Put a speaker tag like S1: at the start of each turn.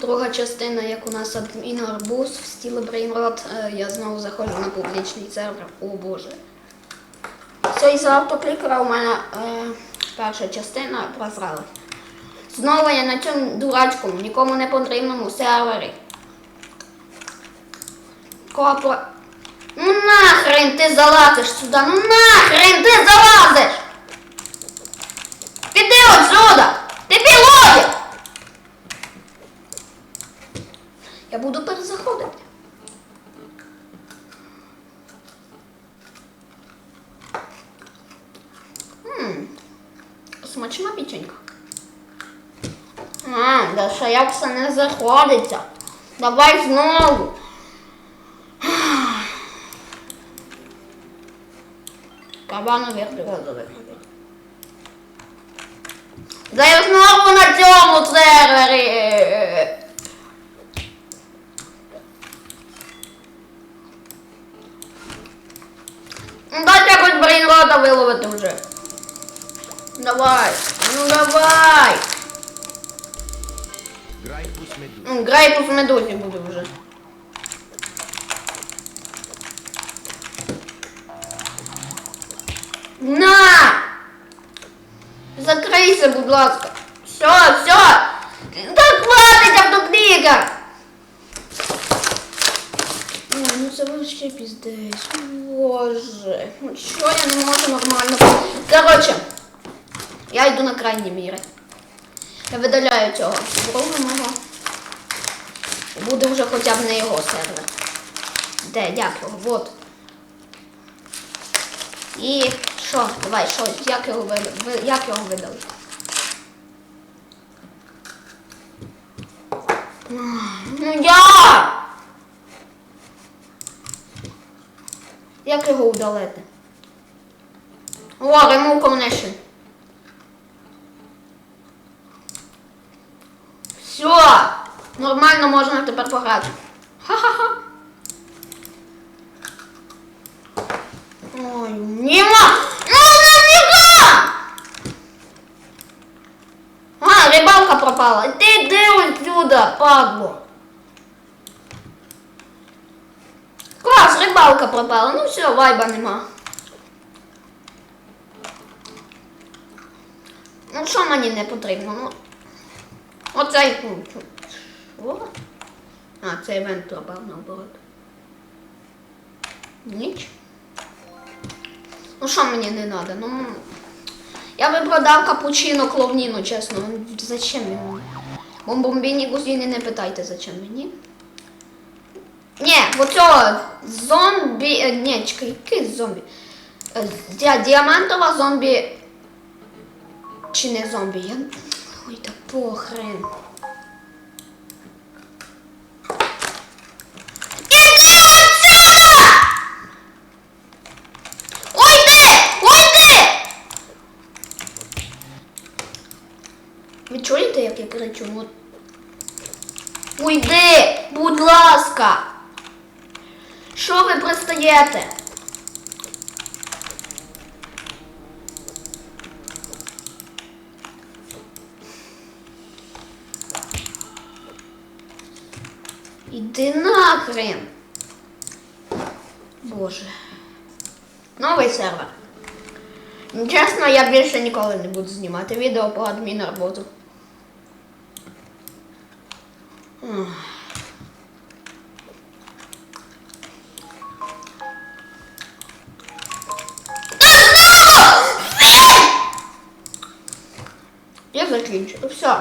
S1: Друга частина, як у нас адмін Арбуз в стілі Брейнрот. Е, Я знову заходжу на публічний сервер. О боже. Це із автоклікера у мене е, перша частина просрала. Знову я на цьому дурацькому, нікому не потрібному сервері. Копа. Ну нахрен ти залазиш сюди, ну нахрен ти залазиш! Піди отсюда! Ти пілотик! Я буду перезаходити. Ммм, смачна печенька. А, да ще як це не заходиться. Давай знову. Кабану виходить. Да я знову на цьому сервері. Ну, Дайте якось брейнрота виловити вже. Давай, ну давай.
S2: Грайпус медуз.
S1: Грейпус в медузі буде вже. На! Закрийся, будь ласка. Все, все. Так хватить автоклікер. Ой, ну це вообще піздець. Боже. Ну що я не можу нормально. Короче, я йду на крайні міри. Я видаляю цього друга мого. Буде вже хоча б не його сервер. Де, як його? Вот. І що? Давай, що? Як його видали? Як його видали? Ну я! Як його удалити? О, remove connection. Все! Нормально можна тепер пограти. Ха-ха-ха. Ой, нафіга! А, рибалка пропала. Ти йди отсюда, падло. Рибалка пропала. Ну все, вайба нема. Ну що мені не потрібно? Ну, Оцей. Що? А, цей івент пропав наоборот. Ніч. Ну що мені не треба? Ну. Я би продав капучино кловніну, чесно. Зачем йому? Бомбомбіні гузіни не питайте, зачем мені. Ні, оцього зомбі. е, Ні, чекай, який зомбі? Е, Діамантова зомбі. Чи не зомбі? Я... Ой, та похрен. Чуєте, як я кричу? Уйди! Будь ласка! Що ви пристаєте? Іди нахрен. Боже. Новий сервер. Чесно, я більше ніколи не буду знімати відео по адмінроботу. Ах. Закінчу. Все.